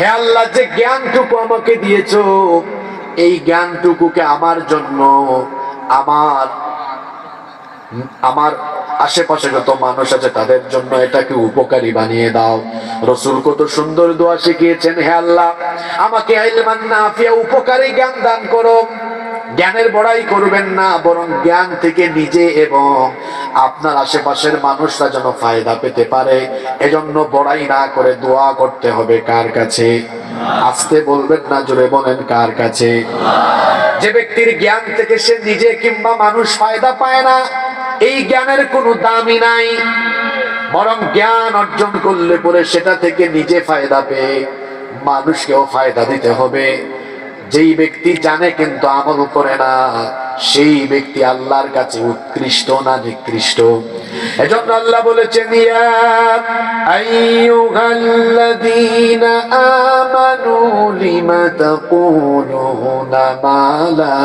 হে আল্লাহ, যে জ্ঞানটুকু আমাকে দিয়েছ, এই জ্ঞানটুকুকে আমার জন্য আমার আমার আশেপাশে যত মানুষ আছে, তাদের জন্য এটাকে উপকারী বানিয়ে দাও। রসুল কত সুন্দর দোয়া শিখিয়েছেন, হে আল্লাহ, আমাকে না নাফিয়া উপকারী জ্ঞান দান করো। জ্ঞানের বড়াই করবেন না, বরং জ্ঞান থেকে নিজে এবং আপনার আশেপাশের মানুষরা যেন ফায়দা পেতে পারে। এজন্য বড়াই না করে দোয়া করতে হবে কার কাছে? আসতে বলবেন না, জোরে বলেন কার কাছে? যে ব্যক্তির জ্ঞান থেকে সে নিজে কিংবা মানুষ ফায়দা পায় না, এই জ্ঞানের কোনো দামই নাই। বরং জ্ঞান অর্জন করলে পরে সেটা থেকে নিজে ফায়দা পেয়ে মানুষকেও ফায়দা দিতে হবে। যেই ব্যক্তি জানে কিন্তু আমল করে না সেই ব্যক্তি আল্লাহর কাছে উৎকৃষ্ট না নিকৃষ্ট এজন্য আল্লাহ বলেছেন ইয়া আইয়ুহাল্লাযীনা আমানু লিমা তাকুলুনা মা লা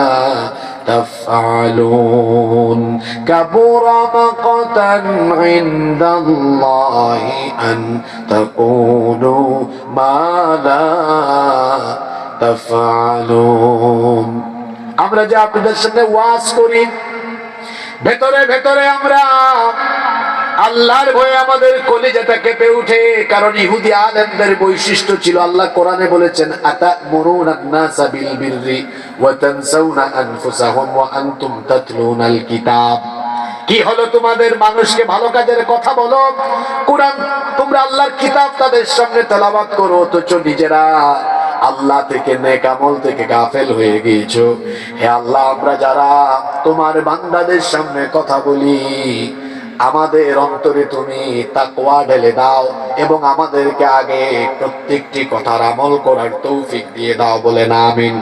تفعلون كبر مقتا عند الله أن تقولوا ما لا تفعلون আমরা যে আপনাদের সামনে ওয়াজ করি ভেতরে ভেতরে আমরা আল্লাহর ভয়ে আমাদের কলিজাটা কেঁপে উঠে কারণ ইহুদি আলেমদের বৈশিষ্ট্য ছিল আল্লাহ কোরআনে বলেছেন আতা মুরুন আন্নাসা বিল বিররি ওয়া তানসাউনা আনফুসাহুম ওয়া আনতুম তাতলুনাল কিতাব কি হলো তোমাদের মানুষকে ভালো কাজের কথা বলো কোরআন তোমরা আল্লাহর কিতাব তাদের সামনে তেলাওয়াত করো অথচ নিজেরা আল্লাহ থেকে নেকামল থেকে গাফেল হয়ে গিয়েছো। হে আল্লাহ, আমরা যারা তোমার বান্দাদের সামনে কথা বলি, আমাদের অন্তরে তুমি তাকওয়া ঢেলে দাও এবং আমাদেরকে আগে প্রত্যেকটি কথার আমল করার তৌফিক দিয়ে দাও বলে না, আমিন।